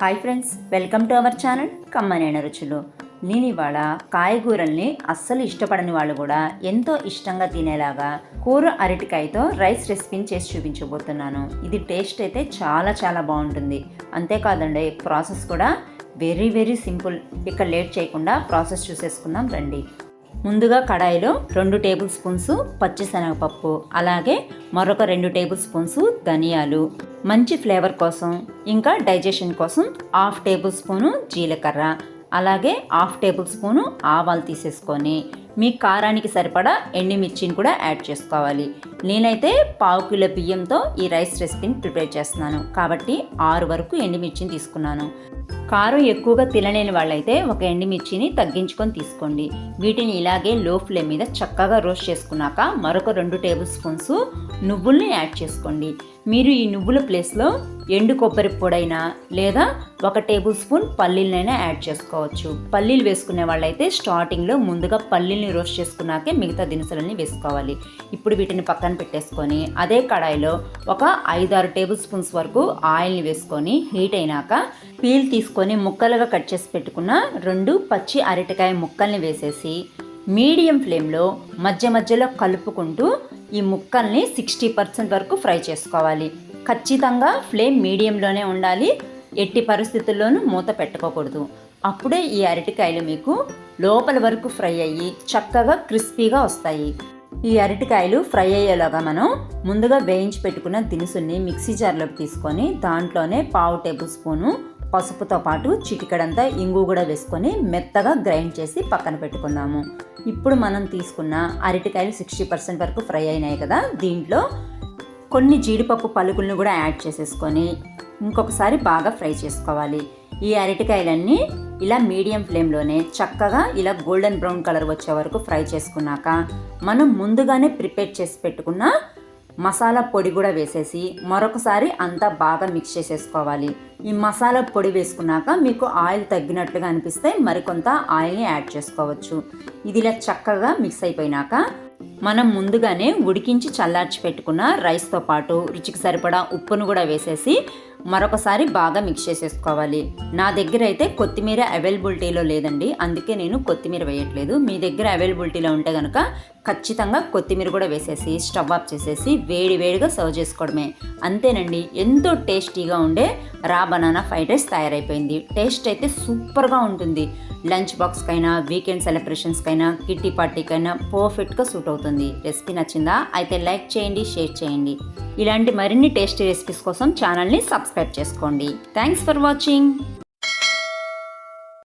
Hi friends welcome to our channel కమ్మనైన రుచులు. నేను ఇవాళ కాయగూరల్ని అస్సలు ఇష్టపడని వాళ్ళు కూడా ఎంతో ఇష్టంగా తినేలాగా కూర అరటికాయతో రైస్ రెసిపీని చేసి చూపించబోతున్నాను. ఇది టేస్ట్ అయితే చాలా చాలా బాగుంటుంది. అంతేకాదండి ప్రాసెస్ కూడా వెరీ వెరీ సింపుల్. ఇక లేట్ చేయకుండా ప్రాసెస్ చూసేసుకుందాం రండి. ముందుగా కడాయిలో రెండు టేబుల్ స్పూన్స్ పచ్చిశనగపప్పు అలాగే మరొక రెండు టేబుల్ స్పూన్స్ ధనియాలు. మంచి ఫ్లేవర్ కోసం ఇంకా డైజెషన్ కోసం హాఫ్ టేబుల్ స్పూను జీలకర్ర అలాగే హాఫ్ టేబుల్ స్పూను ఆవాలు తీసేసుకొని మీ కారానికి సరిపడా ఎండుమిర్చిని కూడా యాడ్ చేసుకోవాలి. నేనైతే పావు కిలో బియ్యంతో ఈ రైస్ రెసిపీని ప్రిపేర్ చేస్తున్నాను. కాబట్టి ఆరు వరకు ఎండుమిర్చిని తీసుకున్నాను. కారం ఎక్కువగా తినలేని వాళ్ళైతే ఒక ఎండుమిర్చిని తగ్గించుకొని తీసుకోండి. వీటిని ఇలాగే లో ఫ్లేమ్ మీద చక్కగా రోస్ట్ చేసుకున్నాక మరొక రెండు టేబుల్ స్పూన్స్ నువ్వుల్ని యాడ్ చేసుకోండి. మీరు ఈ నువ్వుల ప్లేస్లో ఎండు కొబ్బరి పొడైనా లేదా ఒక టేబుల్ స్పూన్ పల్లీలనైనా యాడ్ చేసుకోవచ్చు. పల్లీలు వేసుకునే వాళ్ళైతే స్టార్టింగ్లో ముందుగా వీటిని రోస్ట్ చేసుకున్నాకే మిగతా దినుసులన్నీ వేసుకోవాలి. ఇప్పుడు వీటిని పక్కన పెట్టేసుకొని అదే కడాయిలో ఒక ఐదారు టేబుల్ స్పూన్స్ వరకు ఆయిల్ని వేసుకొని హీట్ అయినాక పీల్ తీసుకొని ముక్కలుగా కట్ చేసి పెట్టుకున్న రెండు పచ్చి అరటికాయ ముక్కల్ని వేసేసి మీడియం ఫ్లేమ్లో మధ్య మధ్యలో కలుపుకుంటూ ఈ ముక్కల్ని సిక్స్టీ పర్సెంట్ వరకు ఫ్రై చేసుకోవాలి. ఖచ్చితంగా ఫ్లేమ్ మీడియంలోనే ఉండాలి. ఎట్టి పరిస్థితుల్లోనూ మూత పెట్టుకోకూడదు అప్పుడే ఈ అరటికాయలు మీకు లోపల వరకు ఫ్రై అయ్యి చక్కగా క్రిస్పీగా వస్తాయి. ఈ అరటికాయలు ఫ్రై అయ్యేలాగా మనం ముందుగా వేయించి పెట్టుకున్న దినుసుని మిక్సీ జార్లోకి తీసుకొని దాంట్లోనే పావు టేబుల్ స్పూను పసుపుతో పాటు చిటికడంతా ఇంగు కూడా వేసుకొని మెత్తగా గ్రైండ్ చేసి పక్కన పెట్టుకుందాము. ఇప్పుడు మనం తీసుకున్న అరటికాయలు సిక్స్టీ పర్సెంట్ వరకు ఫ్రై అయినాయి కదా. దీంట్లో కొన్ని జీడిపప్పు పలుకులను కూడా యాడ్ చేసేసుకొని ఇంకొకసారి బాగా ఫ్రై చేసుకోవాలి. ఈ అరటికాయలన్నీ ఇలా మీడియం ఫ్లేమ్లోనే చక్కగా ఇలా గోల్డెన్ బ్రౌన్ కలర్ వచ్చే వరకు ఫ్రై చేసుకున్నాక మనం ముందుగానే ప్రిపేర్ చేసి పెట్టుకున్న మసాలా పొడి కూడా వేసేసి మరొకసారి అంతా బాగా మిక్స్ చేసేసుకోవాలి. ఈ మసాలా పొడి వేసుకున్నాక మీకు ఆయిల్ తగ్గినట్లుగా అనిపిస్తే మరికొంత ఆయిల్ని యాడ్ చేసుకోవచ్చు. ఇది ఇలా చక్కగా మిక్స్ అయిపోయినాక మనం ముందుగానే ఉడికించి చల్లార్చి పెట్టుకున్న రైస్తో పాటు రుచికి సరిపడా ఉప్పును కూడా వేసేసి మరొకసారి బాగా మిక్స్ చేసేసుకోవాలి. నా దగ్గర అయితే కొత్తిమీర అవైలబిలిటీలో లేదండి. అందుకే నేను కొత్తిమీర వేయట్లేదు. మీ దగ్గర అవైలబిలిటీలో ఉంటే కనుక ఖచ్చితంగా కొత్తిమీర కూడా వేసేసి స్టవ్ ఆఫ్ చేసేసి వేడి వేడిగా సర్వ్ చేసుకోవడమే. అంతేనండి ఎంతో టేస్టీగా ఉండే రా బనానా ఫ్రైడ్ రైస్ తయారైపోయింది. టేస్ట్ అయితే సూపర్గా ఉంటుంది. లంచ్ బాక్స్కైనా వీకెండ్ సెలబ్రేషన్స్కైనా కిట్టి పార్టీకైనా పర్ఫెక్ట్గా సూట్ అవుతుంది. అవుతుంది. రెసిపీ నచ్చిందా? అయితే లైక్ చేయండి షేర్ చేయండి. ఇలాంటి మరిన్ని టేస్టీ రెసిపీస్ కోసం ఛానల్ని సబ్స్క్రైబ్ చేసుకోండి. Thanks for watching.